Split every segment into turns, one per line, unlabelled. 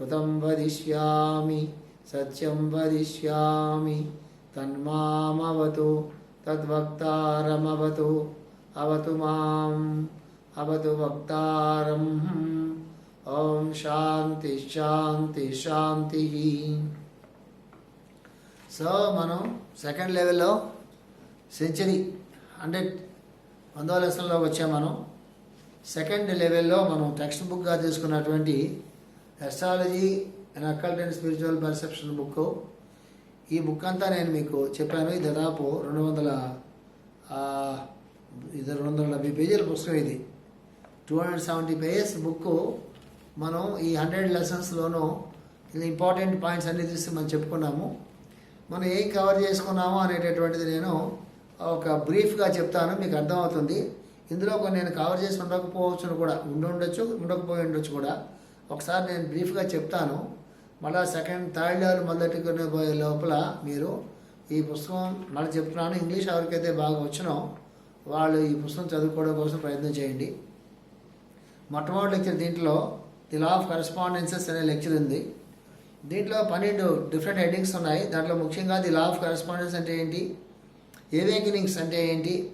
ఉదం వదిష్యామి సత్యం వదిష్యామి తన్మామవతు తద్వక్తారమవతు అవతు మాం అవతు వక్తారం. ఓం శాంతి శాంతి శాంతి. సో మనం సెకండ్ లెవెల్లో సెంచరీ హండ్రెడ్ వందో లెసన్లోకి వచ్చాం మనం. సెకండ్ లెవెల్లో మనం టెక్స్ట్ బుక్గా తీసుకున్నటువంటి astrology and occult and spiritual perception book ఈ బుక్ అంతా నేను మీకు చెప్పాను. ఇది దాదాపు రెండు వందల ఇది రెండు వందల డెబ్బై పేజీల పుస్తకం ఇది. Two hundred seventy pages book మనం ఈ హండ్రెడ్ లెసన్స్లోనూ ఇంపార్టెంట్ పాయింట్స్ అన్ని తీసి మనం చెప్పుకున్నాము. మనం ఏం కవర్ చేసుకున్నామో అనేటటువంటిది నేను ఒక బ్రీఫ్గా చెప్తాను. మీకు అర్థమవుతుంది. ఇందులో కొన్ని నేను కవర్ చేసి ఉండకపోవచ్చును కూడా ఉండి ఉండొచ్చు ఉండకపోయి ఉండొచ్చు కూడా. ఒకసారి నేను బ్రీఫ్గా చెప్తాను. మళ్ళీ సెకండ్ థర్డ్ లెవెల్ మొదటికొని పోయే లోపల మీరు ఈ పుస్తకం మళ్ళీ చెప్తున్నాను. ఇంగ్లీష్ ఎవరికైతే బాగా వచ్చినో వాళ్ళు ఈ పుస్తకం చదువుకోవడం కోసం ప్రయత్నం చేయండి. మొట్టమొదటి లెక్చర్ దీంట్లో ది లా ఆఫ్ కరెస్పాండెన్సెస్ అనే లెక్చర్ ఉంది. దీంట్లో పన్నెండు డిఫరెంట్ హెడ్డింగ్స్ ఉన్నాయి. దాంట్లో ముఖ్యంగా ది లా ఆఫ్ కరెస్పాండెన్స్ అంటే ఏంటి? ఏవేకినింగ్స్ అంటే ఏంటి?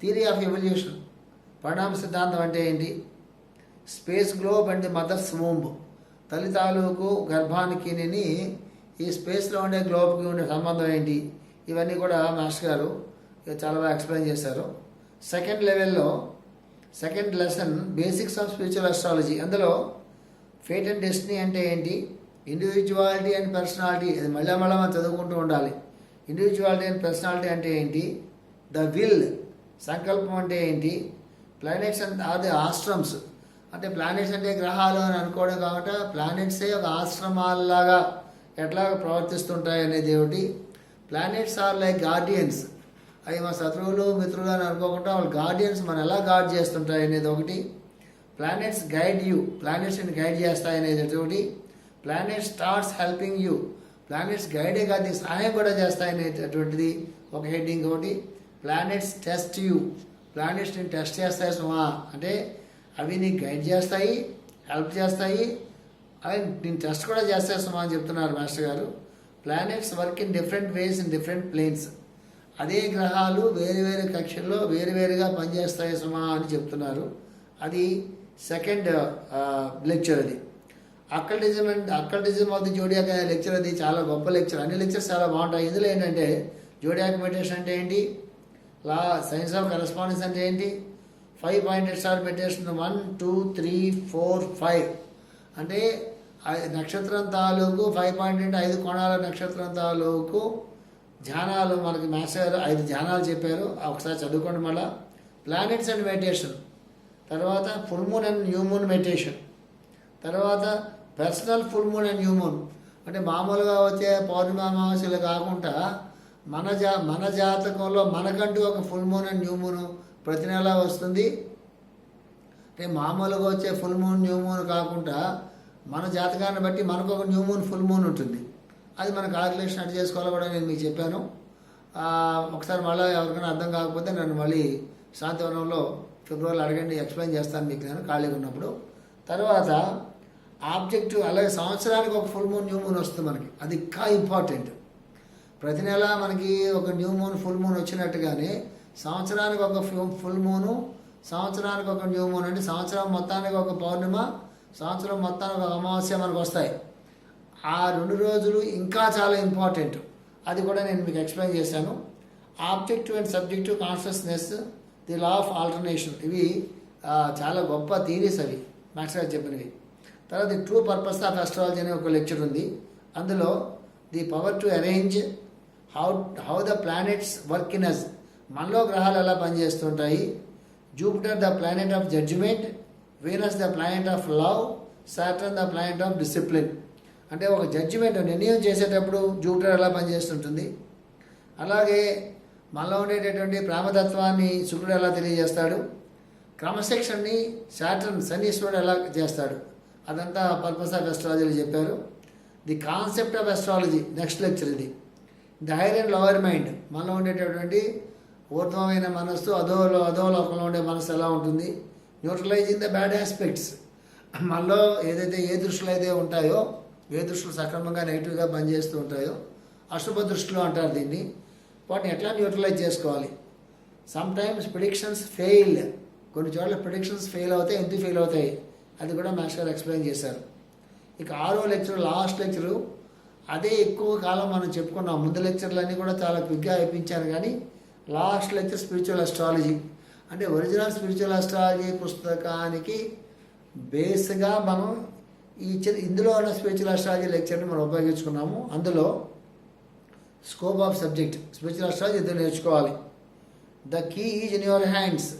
థియరీ ఆఫ్ ఎవల్యూషన్ పరిణామ సిద్ధాంతం అంటే ఏంటి? Space globe and mother's womb తల్లి తాలూకు గర్భానికి ఈ స్పేస్లో ఉండే గ్లోబ్కి ఉండే సంబంధం ఏంటి? ఇవన్నీ కూడా మాస్టర్ గారు ఇక చాలా బాగా ఎక్స్ప్లెయిన్ చేశారు. సెకండ్ లెవెల్లో second lesson basics of spiritual astrology. అందులో ఫేట్ అండ్ డెస్టినీ అంటే ఏంటి? Individuality and personality. అది మళ్ళీ మళ్ళీ మనం చదువుకుంటూ ఉండాలి. ఇండివిజువాలిటీ అండ్ పర్సనాలిటీ అంటే ఏంటి? ద విల్ సంకల్పం అంటే ఏంటి? ప్లానెట్స్ అండ్ అది ఆశ్రమ్స్ అంటే ప్లానెట్స్ అంటే గ్రహాలు అని అనుకోవడం కాబట్టి ప్లానెట్సే ఒక ఆశ్రమాల్లాగా ఎట్లా ప్రవర్తిస్తుంటాయి అనేది ఒకటి ప్లానెట్స్ ఆర్ లైక్ గార్డియన్స్ అవి మా శత్రువులు మిత్రులు అని అనుకోకుండా వాళ్ళు గార్డియన్స్ మనం ఎలా గార్డ్ చేస్తుంటాయి అనేది ఒకటి. ప్లానెట్స్ గైడ్ యూ ప్లానెట్స్ని గైడ్ చేస్తాయి అనేది ఒకటి. Planet starts helping you planets గైడే కాదు సహాయం కూడా చేస్తాయి అనేటటువంటిది ఒక హెడ్డింగ్ ఒకటి. ప్లానెట్స్ టెస్ట్ యూ ప్లానెట్స్ని టెస్ట్ చేస్తాయి సుమా. అంటే అవి నీకు గైడ్ చేస్తాయి హెల్ప్ చేస్తాయి. అవి నేను టెస్ట్ కూడా చేస్తాయి సుమా అని చెప్తున్నారు మాస్టర్ గారు. Planets work in different ways in different planes అదే గ్రహాలు వేరు వేరు కక్షల్లో వేరు వేరుగా పనిచేస్తాయి సుమా అని చెప్తున్నారు. అది సెకండ్ లెక్చర్ uh, అది. Occultism and occultism of the zodiac అనే లెక్చర్ అది చాలా గొప్ప లెక్చర్ అన్ని లెక్చర్స్ చాలా బాగుంటాయి. ఇందులో ఏంటంటే జోడియాక్ మెడిటేషన్ అంటే ఏంటి? లా సైన్స్ ఆఫ్ కరెస్పాండెన్స్ అంటే ఏంటి? ఫైవ్ పాయింటెడ్ స్టార్ పెట్టేస్తుంది. One two three four five. అంటే నక్షత్రం తాలూకు ఫైవ్ పాయింట్ ఐదు కోణాల నక్షత్రం తాలూకు ధ్యానాలు మనకి మాస్టర్ ఐదు ధ్యానాలు చెప్పారు. ఒకసారి చదువుకోండి మళ్ళా. ప్లానెట్స్ అండ్ మెడిటేషన్ తర్వాత full moon and new moon meditation తర్వాత personal full moon and new moon అంటే మామూలుగా వచ్చే పౌర్ణమి అమావాస్యలు కాకుండా మన జా మన జాతకంలో మనకంటూ ఒక full moon and new moon ప్రతి నెల వస్తుంది. అంటే మామూలుగా వచ్చే ఫుల్ మూన్ న్యూ మూన్ కాకుండా మన జాతకాన్ని బట్టి మనకు ఒక న్యూ మూన్ ఫుల్ మూన్ ఉంటుంది. అది మన క్యాలిక్యులేషన్ అటు చేసుకోవాలో కూడా నేను మీకు చెప్పాను. ఒకసారి మళ్ళీ ఎవరికైనా అర్థం కాకపోతే నన్ను మళ్ళీ శాంతివనంలో ఫిబ్రవరిలో అడగండి ఎక్స్ప్లెయిన్ చేస్తాను మీకు నేను ఖాళీగా ఉన్నప్పుడు. తర్వాత ఆబ్జెక్టివ్ అలాగే సంవత్సరానికి ఒక ఫుల్ మూన్ న్యూ మూన్ వస్తుంది మనకి. అది ఇంకా ఇంపార్టెంట్. ప్రతి నెల మనకి ఒక న్యూ మూన్ ఫుల్ మూన్ వచ్చినట్టుగానే సంవత్సరానికి ఒక ఫుల్ మూను సంవత్సరానికి ఒక న్యూ మూన్ అంటే సంవత్సరం మొత్తానికి ఒక పౌర్ణిమ సంవత్సరం మొత్తానికి ఒక అమావాస్య మనకు వస్తాయి. ఆ రెండు రోజులు ఇంకా చాలా ఇంపార్టెంట్. అది కూడా నేను మీకు ఎక్స్ప్లెయిన్ చేశాను. Objective and subjective consciousness the law of alternation. ఇవి చాలా గొప్ప థీరీస్ అవి. మాస్టర్ గారు చెప్పినవి. తర్వాత the true purpose of astrology అనే ఒక లెక్చర్ ఉంది. అందులో the power to arrange how how the planets work in us మనలో గ్రహాలు ఎలా పనిచేస్తుంటాయి? Jupiter the planet of judgement Venus the planet of love Saturn the planet of discipline అంటే ఒక judgement నిర్ణయం చేసేటప్పుడు జూపిటర్ ఎలా పనిచేస్తుంటుంది? అలాగే మనలో ఉండేటటువంటి ప్రేమతత్వాన్ని శుక్రుడు ఎలా తెలియజేస్తాడు? క్రమశిక్షణని శాటర్న్ శనీశ్వరుడు ఎలా చేస్తాడు? అదంతా పర్పస్ ఆఫ్ ఎస్ట్రాలజీలో చెప్పారు. The concept of astrology next lecture ఇది. The higher and lower mind మనలో ఉండేటటువంటి ఊర్ధ్వమైన మనస్సు అధోలో అధోలోకంలో ఉండే మనసు ఎలా ఉంటుంది? న్యూట్రలైజింగ్ ద బ్యాడ్ ఆస్పెక్ట్స్ మనలో ఏదైతే ఏ దృష్టిలో అయితే ఉంటాయో ఏ దృష్టిలో సక్రమంగా నెగిటివ్గా పనిచేస్తూ ఉంటాయో అశుభ దృష్టిలో అంటారు దీన్ని. వాటిని ఎట్లా న్యూట్రలైజ్ చేసుకోవాలి? సమ్ టైమ్స్ ప్రిడిక్షన్స్ ఫెయిల్ కొన్ని చోట్ల ప్రిడిక్షన్స్ ఫెయిల్ అవుతాయి ఎందుకు ఫెయిల్ అవుతాయి? అది కూడా మాస్టర్ గారు ఎక్స్ప్లెయిన్ చేశారు. ఇక ఆరో లెక్చర్ లాస్ట్ లెక్చరు అదే ఎక్కువ కాలం మనం చెప్పుకున్నాం. ముందు లెక్చర్లన్నీ కూడా చాలా క్విక్గా అయిపించాను కానీ లాస్ట్ లెక్చర్ స్పిరిచువల్ అస్ట్రాలజీ అంటే ఒరిజినల్ స్పిరిచువల్ అస్ట్రాలజీ పుస్తకానికి బేస్గా మనం ఈ చి- ఇందులో ఉన్న స్పిరిచువల్ అస్ట్రాలజీ లెక్చర్ని మనం ఉపయోగించుకున్నాము. అందులో scope of subject spiritual astrology ఇద్దరు నేర్చుకోవాలి. The key is in your hands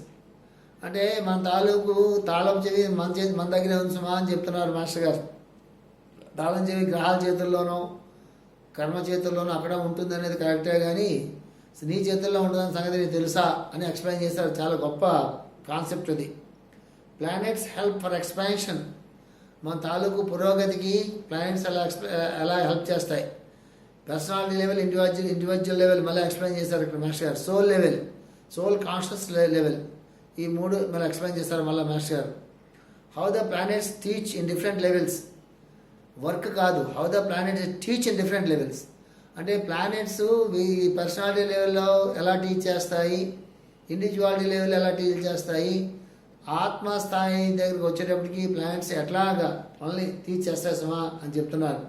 అంటే మన తాలూకు తాళం చెవి మన చేతి మన దగ్గరే ఉంచుమా అని చెప్తున్నారు మాస్టర్ గారు. తాళం చెవి గ్రహాల చేతుల్లోనో కర్మ చేతుల్లోనో అక్కడ ఉంటుంది అనేది కరెక్టే కానీ నీ చేతుల్లో ఉంటుందని సంగతి నీకు తెలుసా అని ఎక్స్ప్లెయిన్ చేశారు. చాలా గొప్ప కాన్సెప్ట్ అది ప్లానెట్స్ హెల్ప్ ఫర్ ఎక్స్పాన్షన్ మన తాలూకు పురోగతికి ప్లానెట్స్ ఎలా ఎలా హెల్ప్ చేస్తాయి. Personality level individual individual level మళ్ళీ ఎక్స్ప్లెయిన్ చేశారు ఇక్కడ మాస్టర్ గారు. Soul level soul conscious level ఈ మూడు మళ్ళీ ఎక్స్ప్లెయిన్ చేశారు మళ్ళీ మాస్టర్ గారు. How the planets teach in different levels work కాదు. How the planets teach in different levels అంటే ప్లానెట్స్ మీ పర్సనాలిటీ లెవెల్లో ఎలా టీచ్ చేస్తాయి? ఇండివిజువాలిటీ లెవెల్ ఎలా టీచ్ చేస్తాయి? ఆత్మ స్థాయి దగ్గరికి వచ్చేటప్పటికి ప్లానెట్స్ ఎట్లాగా మనల్ని టీచ్ చేస్తాయి సుమా అని చెప్తున్నారు.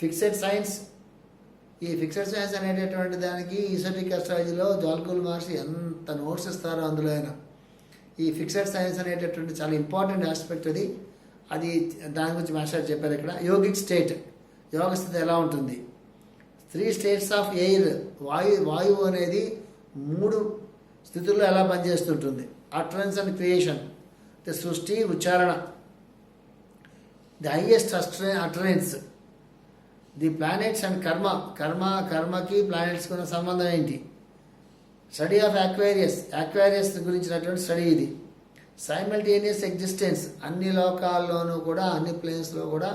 ఫిక్సెడ్ సైన్స్ ఈ ఫిక్సెడ్ సైన్స్ అనేటటువంటి దానికి ఈసోటిక్ అస్ట్రాలజీలో జాల్కుల్ మహర్షి ఎంత నోట్స్ ఇస్తారో అందులో అయినా ఈ ఫిక్సెడ్ సైన్స్ అనేటటువంటి చాలా ఇంపార్టెంట్ ఆస్పెక్ట్ అది. అది దాని గురించి మాస్టర్ చెప్పారు ఇక్కడ. యోగిక్ స్టేట్ యోగ స్థితి ఎలా ఉంటుంది? త్రీ స్టేట్స్ ఆఫ్ ఎయిర్ వాయు వాయువు అనేది మూడు స్థితుల్లో ఎలా పనిచేస్తుంటుంది? అట్రన్స్ అండ్ క్రియేషన్ అంటే సృష్టి ఉచ్చారణ. The highest utterance the planets and karma karma కర్మకి ప్లానెట్స్కి ఉన్న సంబంధం ఏంటి? స్టడీ ఆఫ్ అక్వేరియస్ అక్వేరియస్ గురించినటువంటి స్టడీ ఇది. సైమల్టేనియస్ ఎగ్జిస్టెన్స్ అన్ని లోకాల్లోనూ కూడా అన్ని ప్లేన్స్లో కూడా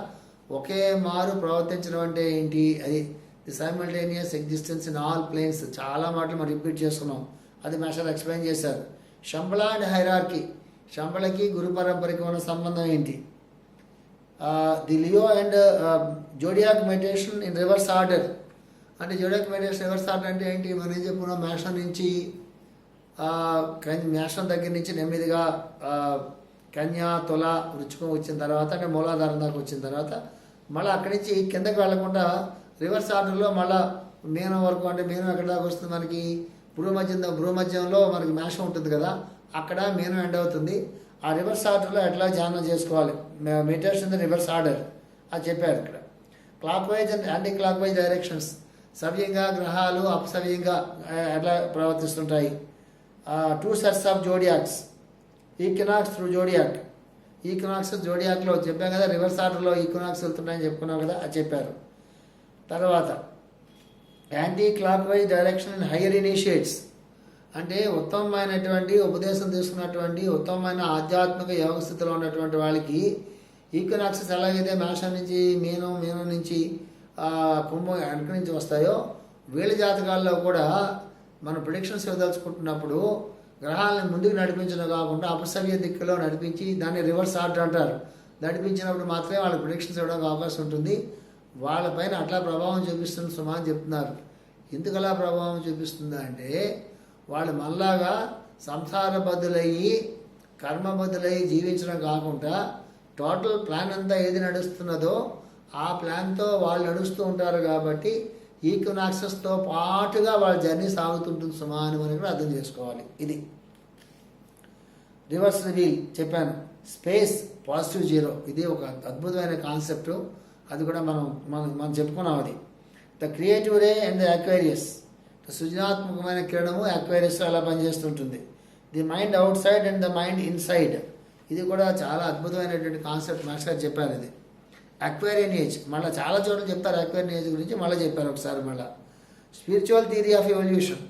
ఒకే మారు ప్రవర్తించడం అంటే ఏంటి? అది the simultaneous existence in all planes చాలా మాటలు మనం రిపీట్ చేసుకున్నాం అది మాస్టర్ ఎక్స్ప్లెయిన్ చేశారు. శంబళ అండ్ హైరార్కీ శంబళకి గురు పరంపరకి ఉన్న సంబంధం ఏంటి? The Leo and zodiac meditation in reverse order అంటే జోడియాక్ మెడిటేషన్ రివర్స్ ఆర్డర్ అంటే ఏంటి? మనం ఏం చెప్పుకున్నాం? మేషం నుంచి ఆ, మేషం దగ్గర నుంచి నెమ్మదిగా కన్యా తుల రుచుకం వచ్చిన తర్వాత అంటే మూలాధారం దాకా వచ్చిన తర్వాత మళ్ళీ అక్కడి నుంచి కిందకి వెళ్ళకుండా రివర్స్ ఆర్డర్లో మళ్ళీ మీనం వరకు అంటే మీనం ఎక్కడ దాకా వస్తుంది మనకి? భూమధ్యం భూమధ్యంలో మనకి మేషం ఉంటుంది కదా అక్కడ మీనం ఎండ్ అవుతుంది. ఆ రివర్స్ ఆర్డర్లో ఎట్లా ధ్యానం చేసుకోవాలి? Meditation reverse order. అది చెప్పారు ఇక్కడ. Clockwise and anti clock wise directions సవ్యంగా గ్రహాలు అపసవ్యంగా ఎట్లా ప్రవర్తిస్తుంటాయి? Two sets of zodiacs equinox through zodiac equinox జోడియాక్లో చెప్పాం కదా రివర్స్ ఆర్డర్లో ఈక్వినాక్స్ వెళ్తున్నాయని చెప్పుకున్నాం కదా అది చెప్పారు. తర్వాత anticlockwise direction and higher initiates అంటే ఉత్తమమైనటువంటి ఉపదేశం తీసుకున్నటువంటి ఉత్తమమైన ఆధ్యాత్మిక యోగ స్థితిలో ఉన్నటువంటి వాళ్ళకి ఈక్వినాక్సెస్ ఎలాగైతే మేషం నుంచి మీనం మీనం నుంచి కుంభం వెనక నుంచి వస్తాయో వీళ్ళ జాతకాల్లో కూడా మన ప్రిడిక్షన్స్ ఇవ్వదలుచుకుంటున్నప్పుడు గ్రహాలను ముందుకు నడిపించడం కాకుండా అపసవ్య దిక్కులో నడిపించి దాన్ని రివర్స్ ఆర్డర్ అంటారు. నడిపించినప్పుడు మాత్రమే వాళ్ళకి ప్రిడిక్షన్స్ ఇవ్వడానికి అవకాశం ఉంటుంది. వాళ్ళపైన అట్లా ప్రభావం చూపిస్తుంది సుమా అని చెప్తున్నారు. ఎందుకు అలా ప్రభావం చూపిస్తుంది అంటే వాళ్ళు మళ్ళాగా సంసారబద్ధులయ్యి కర్మబద్ధులయ్యి జీవించడం కాకుండా టోటల్ ప్లాన్ అంతా ఏది నడుస్తున్నదో ఆ ప్లాన్తో వాళ్ళు నడుస్తూ ఉంటారు కాబట్టి ఈక్వినాక్సెస్తో పాటుగా వాళ్ళ జర్నీ సాగుతుంటుంది సుమా అని మనం కూడా అర్థం చేసుకోవాలి. ఇది. రివర్స్ వీల్ చెప్పాను. Space positive zero. ఇది ఒక అద్భుతమైన కాన్సెప్ట్. అది కూడా మనం మనం మనం చెప్పుకున్నాం అది. The creative ray and the Aquarius సృజనాత్మకమైన కిరణము అక్వేరియస్ అలా పనిచేస్తుంటుంది. The mind outside and the mind inside ఇది కూడా చాలా అద్భుతమైనటువంటి కాన్సెప్ట్ మాస్టర్ గారు చెప్పారు ఇది. అక్వేరియన్ ఏజ్ మళ్ళీ చాలా చోట్ల చెప్తారు అక్వేరియన్ ఏజ్ గురించి మళ్ళీ చెప్పారు ఒకసారి మళ్ళీ. స్పిరిచువల్ థియరీ ఆఫ్ ఎవల్యూషన్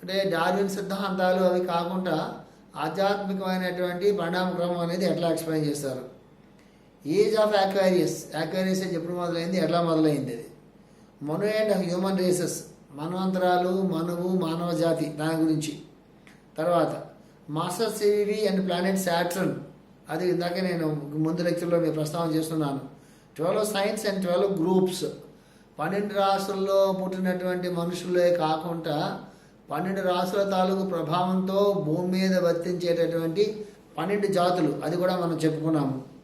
అంటే డార్విన్ సిద్ధాంతాలు అవి కాకుండా ఆధ్యాత్మికమైనటువంటి పరిణామ క్రమం అనేది ఎట్లా ఎక్స్ప్లెయిన్ చేస్తారు? ఏజ్ ఆఫ్ ఎక్వేరియస్ యాక్వేరియస్ అని ఎప్పుడు మొదలైంది? ఎట్లా మొదలైంది అది? మను అండ్ హ్యూమన్ రేసెస్ మనవంతరాలు మనువు మానవ జాతి. దాని గురించి. తర్వాత master CV and planet Saturn అది ఇందాక నేను ముందు లెక్చర్లో మీ ప్రస్తావన చేస్తున్నాను. Twelve signs and twelve groups పన్నెండు రాష్ట్రాల్లో పుట్టినటువంటి మనుషులే కాకుండా పన్నెండు రాసుల తాలూకు ప్రభావంతో భూమి మీద వర్తించేటటువంటి పన్నెండు జాతులు. అది కూడా మనం చెప్పుకున్నాము.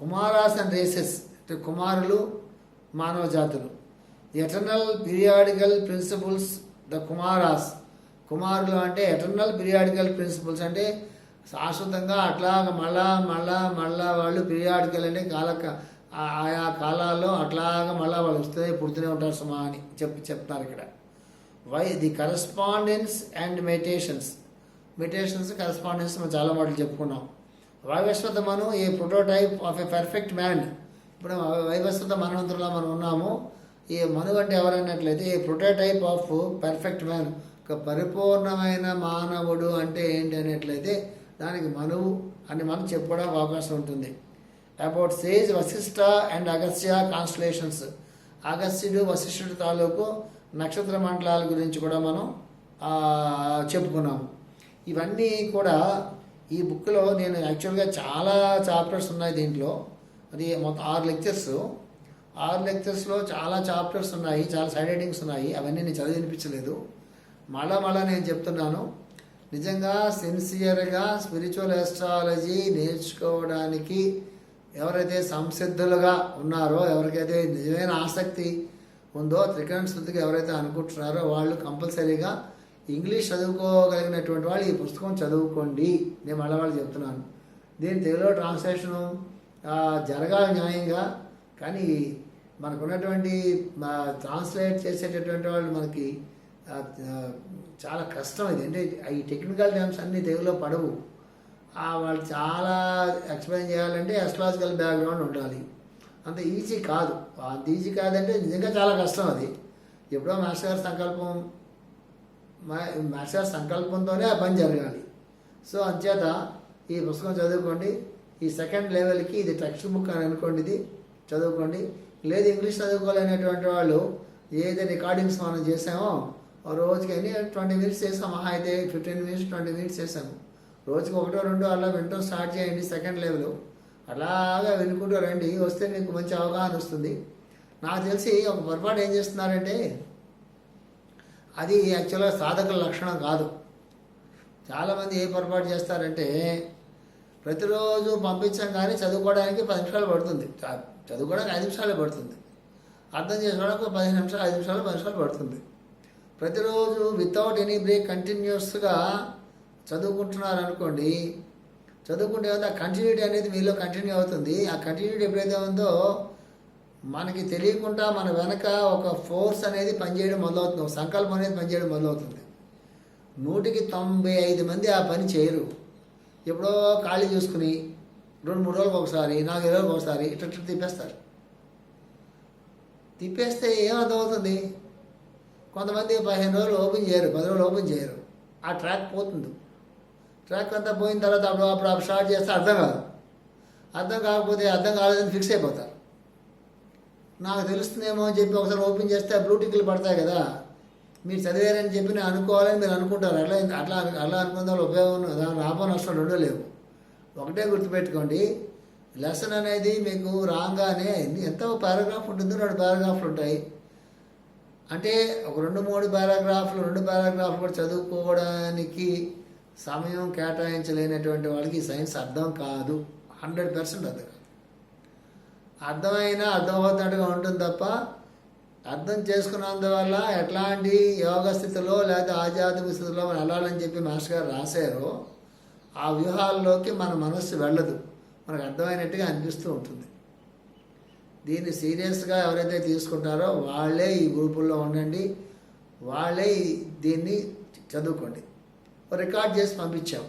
కుమారాస్ అండ్ రేసెస్ అంటే కుమారులు మానవ జాతులు. Eternal periodical principles the Kumaras కుమారులు అంటే ఎటర్నల్ పీరియాడికల్ ప్రిన్సిపల్స్ అంటే శాశ్వతంగా అట్లాగ మళ్ళా మళ్ళా మళ్ళా వాళ్ళు పీరియాడికల్ అంటే కాల ఆయా కాలాల్లో అట్లాగా మళ్ళా వాళ్ళు వస్తూనే పుడుతూనే ఉంటారు సుమా అని చెప్పి చెప్తారు ఇక్కడ. Why the correspondence and meditations meditations correspondence మనం చాలా మాటలు చెప్పుకున్నాం. Vaivasvata Manu a prototype of a perfect man ఇప్పుడు వైవస్వత మనవంతుల్లో మనం ఉన్నాము. ఈ మను అంటే ఎవరన్నట్లయితే a prototype of perfect man ఒక పరిపూర్ణమైన మానవుడు అంటే ఏంటి అనేట్లయితే దానికి మనువు అని మనం చెప్పుకోవడానికి అవకాశం ఉంటుంది. About sage Vashishta and Agastya constellations అగస్త్యుడు వశిష్ఠుడు తాలూకు నక్షత్ర మండలాల గురించి కూడా మనం చెప్పుకున్నాము. ఇవన్నీ కూడా ఈ బుక్లో నేను యాక్చువల్గా చాలా చాప్టర్స్ ఉన్నాయి దీంట్లో. అది మొత్తం ఆరు లెక్చర్స్ ఆరు లెక్చర్స్లో చాలా చాప్టర్స్ ఉన్నాయి చాలా సైడ్ హెడింగ్స్ ఉన్నాయి. అవన్నీ నేను చదివి వినిపించలేదు. మళ్ళా మళ్ళా నేను చెప్తున్నాను. నిజంగా సిన్సియర్గా స్పిరిచువల్ ఎస్ట్రాలజీ నేర్చుకోవడానికి ఎవరైతే సంసిద్ధులుగా ఉన్నారో ఎవరికైతే నిజమైన ఆసక్తి ఉందో త్రికరణ శుద్ధికి ఎవరైతే అనుకుంటున్నారో వాళ్ళు కంపల్సరీగా ఇంగ్లీష్ చదువుకోగలిగినటువంటి వాళ్ళు ఈ పుస్తకం చదువుకోండి. నేను మళ్ళీ వాళ్ళు చెప్తున్నాను. దీని తెలుగులో ట్రాన్స్లేషను జరగాలి న్యాయంగా కానీ మనకున్నటువంటి ట్రాన్స్లేట్ చేసేటటువంటి వాళ్ళు మనకి చాలా కష్టం ఇది. అంటే ఈ టెక్నికల్ టర్మ్స్ అన్ని తెలుగులో పడవు. వాళ్ళు చాలా ఎక్స్ప్లెయిన్ చేయాలంటే ఎస్ట్రాలజికల్ బ్యాక్గ్రౌండ్ ఉండాలి. అంత ఈజీ కాదు. అంత ఈజీ కాదంటే నిజంగా చాలా కష్టం అది. ఎప్పుడో మాస్టర్ గారి సంకల్పం మాస్టర్ సంకల్పంతోనే ఆ పని జరగాలి. సో అంచేత ఈ పుస్తకం చదువుకోండి. ఈ సెకండ్ లెవెల్కి ఇది టెక్స్ట్ బుక్ అని అనుకోండి ఇది చదువుకోండి. లేదు ఇంగ్లీష్ చదువుకోలేనటువంటి వాళ్ళు ఏదైతే రికార్డింగ్స్ మనం చేసామో ఆ రోజుకి ఎన్ని ట్వంటీ మినిట్స్ చేసాం మహా అయితే ఫిఫ్టీన్ మినిట్స్ ట్వంటీ మినిట్స్ చేసాము. రోజుకి ఒకటో రెండో అలా వింటూ స్టార్ట్ చేయండి సెకండ్ లెవెల్ అలాగా వినుకుంటూ రండి. వస్తే మీకు మంచి అవగాహన వస్తుంది. నాకు తెలిసి ఒక పొరపాటు ఏం చేస్తున్నారంటే అది యాక్చువల్గా సాధకుల లక్షణం కాదు. చాలామంది ఏ పొరపాటు చేస్తారంటే ప్రతిరోజు పంపించాం కానీ చదువుకోవడానికి పది నిమిషాలు పడుతుంది. చదువుకోవడానికి ఐదు నిమిషాలే పడుతుంది. అర్థం చేసుకోవడానికి పదిహేను నిమిషాలు ఐదు నిమిషాలు పది నిమిషాలు పడుతుంది. ప్రతిరోజు వితౌట్ ఎనీ బ్రేక్ కంటిన్యూస్గా చదువుకుంటున్నారు అనుకోండి చదువుకుంటే ఆ కంటిన్యూటీ అనేది మీలో కంటిన్యూ అవుతుంది. ఆ కంటిన్యూటీ ఎప్పుడైతే ఉందో మనకి తెలియకుండా మన వెనక ఒక ఫోర్స్ అనేది పనిచేయడం మొదలవుతుంది. ఒక సంకల్పం అనేది పనిచేయడం మొదలవుతుంది. నూటికి తొంభై ఐదు మంది ఆ పని చేయరు. ఎప్పుడో ఖాళీ చూసుకుని రెండు మూడు రోజులకు ఒకసారి నాలుగు రోజులకు ఒకసారి ఇట్లా తిప్పేస్తారు. తిప్పేస్తే ఏమర్థమవుతుంది కొంతమంది పదిహేను రోజులు ఓపెన్ చేయరు పది రోజులు ఓపెన్ చేయరు. ఆ ట్రాక్ పోతుంది. ట్రాక్ అంతా పోయిన తర్వాత అప్పుడు అప్పుడు అప్పుడు స్టార్ట్ చేస్తే అర్థం కాదు. అర్థం కాకపోతే అర్థం కాలేదని ఫిక్స్ అయిపోతారు. నాకు తెలుస్తుందేమో అని చెప్పి ఒకసారి ఓపెన్ చేస్తే బ్లూటిక్లు పడతాయి కదా. మీరు చదివారని చెప్పి నేను అనుకోవాలని మీరు అనుకుంటారు. అట్లా అట్లా అట్లా అనుకున్న ఉపయోగం కదా దాని లాభం నష్టం రెండో లేవు. ఒకటే గుర్తుపెట్టుకోండి లెసన్ అనేది మీకు రాగానే ఎంత పారాగ్రాఫ్ ఉంటుందో రెండు పారాగ్రాఫ్లు ఉంటాయి. అంటే ఒక రెండు మూడు పారాగ్రాఫ్లు రెండు పారాగ్రాఫ్లు కూడా చదువుకోవడానికి సమయం కేటాయించలేనటువంటి వాళ్ళకి సైన్స్ అర్థం కాదు. హండ్రెడ్ పర్సెంట్ అర్థం అర్థమైనా అర్థమవుతున్నట్టుగా ఉంటుంది తప్ప అర్థం చేసుకున్నందువల్ల ఎట్లాంటి యోగ స్థితిలో లేదా ఆధ్యాత్మిక స్థితిలో మనం వెళ్ళాలని చెప్పి మాస్టర్ గారు రాశారో ఆ వ్యూహాల్లోకి మన మనస్సు వెళ్ళదు. మనకు అర్థమైనట్టుగా అనిపిస్తూ ఉంటుంది. దీన్ని సీరియస్గా ఎవరైతే తీసుకుంటారో వాళ్ళే ఈ గ్రూపుల్లో ఉండండి. వాళ్ళే దీన్ని చదువుకోండి. రికార్డ్ చేసి పంపించాం.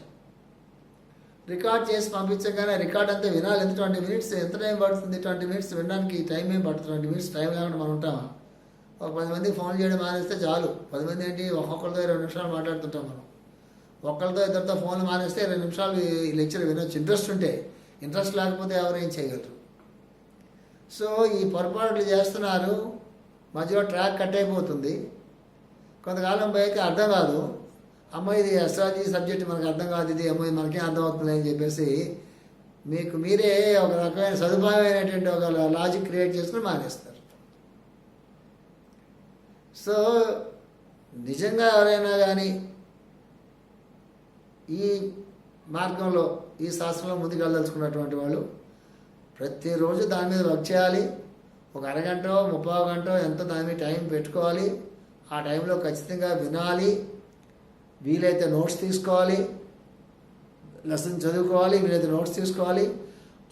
రికార్డ్ చేసి పంపించగానే రికార్డ్ అంతా వినాలి. ఎంత ట్వంటీ మినిట్స్ ఎంత టైం పడుతుంది? ట్వంటీ మినిట్స్ వినడానికి టైం ఏం పడుతుంది? ట్వంటీ మినిట్స్ టైం లేకుండా మనం ఉంటామా? ఒక పది మందికి ఫోన్ చేయడం మానేస్తే చాలు. పది మంది ఏంటి? ఒక్కొక్కరితో ఇరవై నిమిషాలు మాట్లాడుతుంటాం మనం. ఒక్కరితో ఇద్దరితో ఫోన్ మానేస్తే ఇరవై నిమిషాలు ఈ లెక్చర్ వినొచ్చు. ఇంట్రెస్ట్ ఉంటే. ఇంట్రెస్ట్ లేకపోతే ఎవరు ఏం చేయగలరు? సో ఈ పొరపాట్లు చేస్తున్నారు. మధ్యలో ట్రాక్ కట్ అయిపోతుంది. కొంతకాలం పైకి అర్థం కాదు. అమ్మ ఇది ఎస్ట్రాలజీ సబ్జెక్ట్ మనకు అర్థం కాదు ఇది అమ్మ ఇది మనకే అర్థం అవుతుంది అని చెప్పేసి మీకు మీరే ఒక రకమైన సదుపాయమైనటువంటి ఒక లాజిక్ క్రియేట్ చేసుకుని మానేస్తారు. సో నిజంగా ఎవరైనా కానీ ఈ మార్గంలో ఈ శాస్త్రంలో ముందుకు వెళ్ళదలుచుకున్నటువంటి వాళ్ళు ప్రతిరోజు దాని మీద వర్క్ చేయాలి. ఒక అరగంట ముప్పై గంట ఎంతో దాని మీద టైం పెట్టుకోవాలి. ఆ టైంలో ఖచ్చితంగా వినాలి. వీలైతే నోట్స్ తీసుకోవాలి లెసన్ చదువుకోవాలి వీలైతే నోట్స్ తీసుకోవాలి.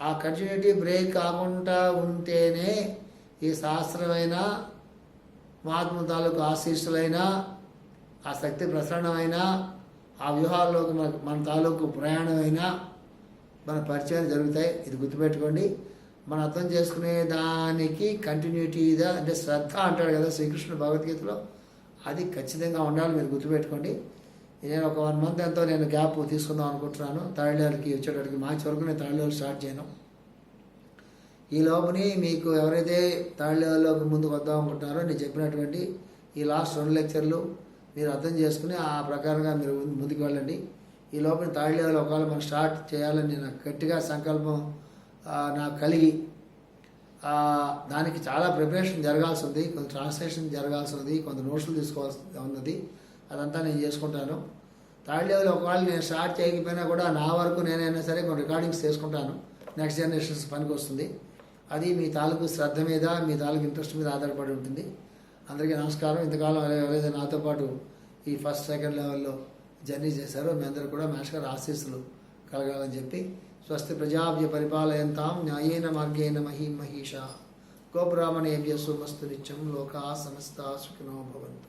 ఆ కంటిన్యూటీ బ్రేక్ కాకుండా ఉంటేనే ఈ శాస్త్రమైన మహాత్మ తాలూకు ఆశీస్సులైనా ఆ శక్తి ప్రసరణమైనా ఆ వ్యూహాల్లోకి మన మన తాలూకు ప్రయాణమైనా మన పరిచయాలు జరుగుతాయి. ఇది గుర్తుపెట్టుకోండి. మనం అర్థం చేసుకునే దానికి కంటిన్యూటీగా అంటే శ్రద్ధ అంటాడు కదా శ్రీకృష్ణుడు భగవద్గీతలో. అది ఖచ్చితంగా ఉండాలి మీరు గుర్తుపెట్టుకోండి. నేను ఒక వన్ మంత్ ఎంతో నేను గ్యాప్ తీసుకుందాం అనుకుంటున్నాను. థర్డ్ ఇయర్కి వచ్చేటప్పటికి మార్చి వరకు నేను థర్డ్ ఇయర్ స్టార్ట్ చేయను. ఈ లోపుని మీకు ఎవరైతే థర్డ్ లెవెల్లోకి ముందుకు వద్దాం అనుకుంటున్నారో నేను చెప్పినటువంటి ఈ లాస్ట్ రెండు లెక్చర్లు మీరు అర్థం చేసుకుని ఆ ప్రకారంగా మీరు ముందుకు వెళ్ళండి. ఈ లోపల థర్డ్ లెవెల్ ఒకవేళ మనం స్టార్ట్ చేయాలని నేను గట్టిగా సంకల్పం నాకు కలిగి దానికి చాలా ప్రిపరేషన్ జరగాల్సి ఉంది. కొంత ట్రాన్స్లేషన్ జరగాల్సి ఉంది. కొంత నోట్స్లు తీసుకోవాల్సి ఉన్నది. అదంతా నేను చేసుకుంటాను. థర్డ్ లెవెల్ ఒకవేళ నేను స్టార్ట్ చేయకపోయినా కూడా నా వరకు నేనైనా సరే కొన్ని రికార్డింగ్స్ చేసుకుంటాను. నెక్స్ట్ జనరేషన్స్ పనికి వస్తుంది. అది మీ తాలూకు శ్రద్ధ మీద మీ తాలూకు ఇంట్రెస్ట్ మీద ఆధారపడి ఉంటుంది. అందరికీ నమస్కారం. ఇంతకాలం ఎవరైతే నాతో పాటు ఈ ఫస్ట్ సెకండ్ లెవెల్లో జర్నీ చేశారో మీ అందరూ కూడా మేష్ గారు ఆశీస్సులు కలగాలని చెప్పి స్వస్తి ప్రజాభ్య పరిపాలయంతాం న్యాయేన మార్గేణ మహీ మహిష గోబ్రాహ్మణేభ్య సుమస్తు నిత్యం లోకా సమస్త సుఖినో భవంతు.